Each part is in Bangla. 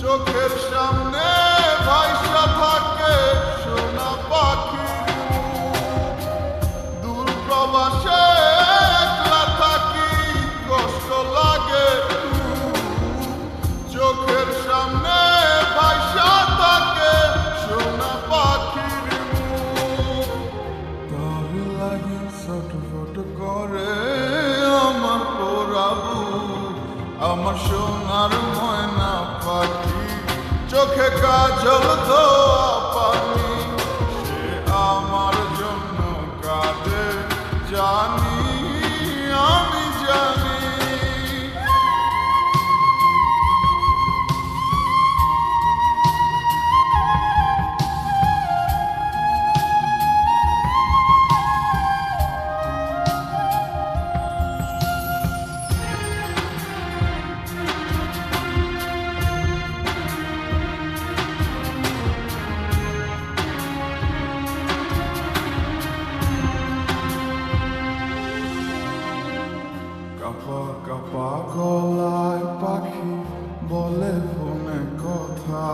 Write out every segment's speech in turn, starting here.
চোখের সামনে ভাইসা থাকে সোনা মুখ। দূর প্রবাসে একলা থাকি, কষ্ট লাগে চোখের সামনে ভাইসা থাকে সোনা পাখির তার লাগে ছটফট করে আমার পোড়াবু আমার সোনার ময়না পাখি চোখে কাজল ধোয়া কাপা কাপা গলায় পাখি বলে ফোনে কথা।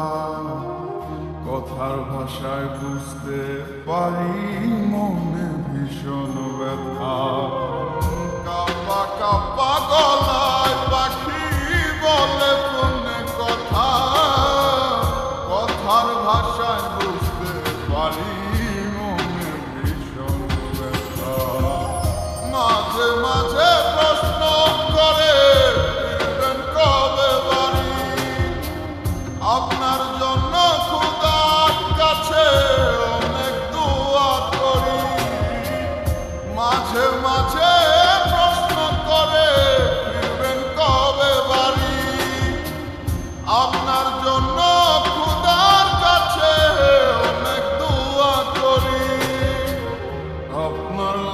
কথার ভাষায় বুঝতে পারি, মনে ভীষণ ব্যথা। কাপা কাপা গলায় পাখি বলে ফোনে কথা। কথার ভাষায় বুঝতে পারি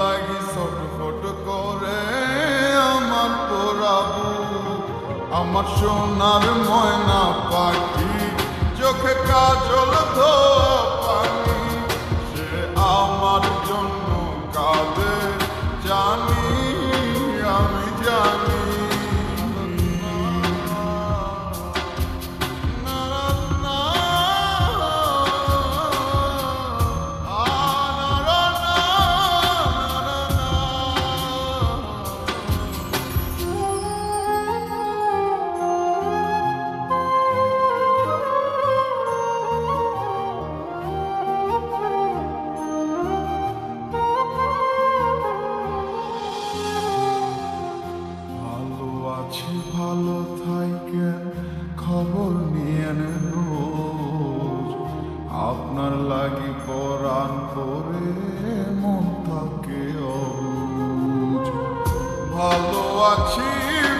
লাগি ছটফট করে আমার পোড়াবু আমার সোনার ময়না পাখি, চোখে কাজল ধোয়া পানি সে আমার জন্য কাঁদে জানি, আমি জানি। ভালো আছি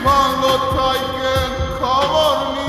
ভালো থাকেন খবর নিয়েন